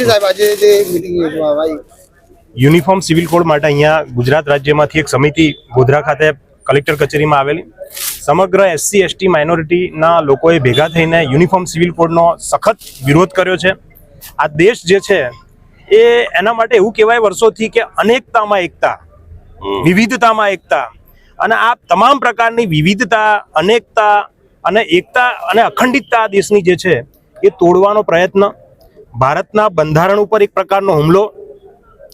જી સાહેબ આજે જે મિટિંગ યોજવામાં આવી. યુનિફોર્મ સિવિલ કોડ માટે અહીંયા ગુજરાત રાજ્યમાંથી એક સમિતિ ગોધરા ખાતે કલેક્ટર કચેરીમાં આવેલી. સમગ્ર એસસી એસટી માઇનોરિટીના લોકોએ ભેગા થઈને યુનિફોર્મ સિવિલ કોડનો સખત વિરોધ કર્યો છે. આ દેશ જે છે એ એના માટે એવું કહેવાય વર્ષોથી કે અનેકતામાં એકતા વિવિધતામાં એકતા અને આ તમામ પ્રકારની વિવિધતા અનેકતા અને એકતા અને અખંડિતતા આ દેશની જે છે એ તોડવાનો પ્રયત્ન ભારતના બંધારણ ઉપર એક પ્રકારનો હુમલો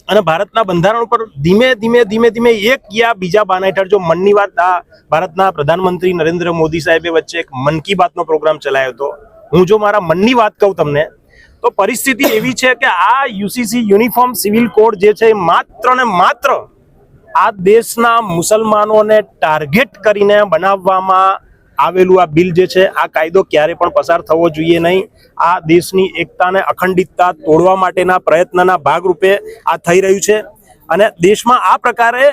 અને ભારતના બંધારણ ઉપર ધીમે ધીમે ધીમે ધીમે એક યા બીજા બાના હેઠળ જો મનની વાત આ ભારતના પ્રધાનમંત્રી નરેન્દ્ર મોદી સાહેબે વચ્ચે એક મન કી બાતનો પ્રોગ્રામ ચલાવ્યો હતો. હું જો મારા મનની વાત કહું તમને, તો પરિસ્થિતિ એવી છે કે આ યુસીસી યુનિફોર્મ સિવિલ કોડ જે છે એ માત્ર ને માત્ર આ દેશના મુસલમાનોને ટાર્ગેટ કરીને બનાવવામાં આવેલું આ બિલ જે છે, આ કાયદો ક્યારે પણ પસાર થવો જોઈએ નહીં. આ દેશની એકતાને અખંડિતતા તોડવા માટેના પ્રયત્નના ભાગરૂપે આ થઈ રહ્યું છે. અને દેશમાં આ પ્રકારે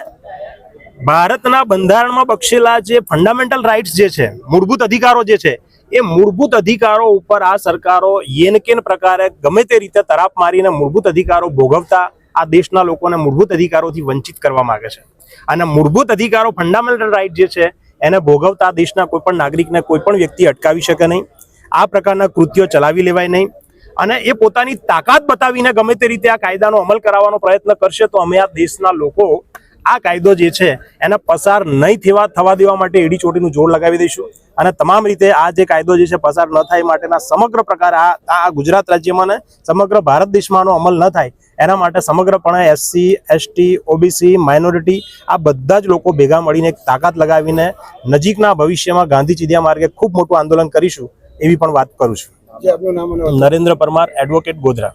ભારતના બંધારણમાં બક્ષેલા જે ફંડામેન્ટલ રાઇટ્સ જે છે, મૂળભૂત અધિકારો જે છે, એ મૂળભૂત અધિકારો ઉપર આ સરકારો યેનકેન પ્રકારે ગમે તે રીતે તરાપ મારીને મૂળભૂત અધિકારો ભોગવતા આ દેશના લોકોને મૂળભૂત અધિકારોથી વંચિત કરવા માંગે છે. અને મૂળભૂત અધિકારો ફંડામેન્ટલ રાઇટ જે છે એને ભોગવતા દેશના કોઈ પણ નાગરિકને કોઈ પણ વ્યક્તિ અટકાવી શકે નહીં. આ પ્રકારના કૃત્યો ચલાવી લેવાય નહીં. અને એ પોતાની તાકાત બતાવીને ગમે તે રીતે આ કાયદાનો અમલ કરાવવાનો પ્રયત્ન કરશે તો અમે આ દેશના લોકો આ કાયદો જે છે એને પસાર નહીં થવા થવા દેવા માટે એડી ચોટીનું જોડ લગાવી દઈશું. અને તમામ રીતે આ જે કાયદો જે છે પસાર ન થાય માટેના સમગ્ર પ્રકાર આ આ ગુજરાત રાજ્યમાં ને સમગ્ર ભારત દેશમાં આનો અમલ ન થાય એના માટે સમગ્રપણે એસસી એસટી ઓબીસી માઇનોરિટી આ બધા જ લોકો ભેગા મળીને એક તાકાત લગાવીને નજીકના ભવિષ્યમાં ગાંધી ચિધિયા માર્ગે ખૂબ મોટું આંદોલન કરીશું એવી પણ વાત કરું છું. નરેન્દ્ર પરમાર એડવોકેટ ગોધરા.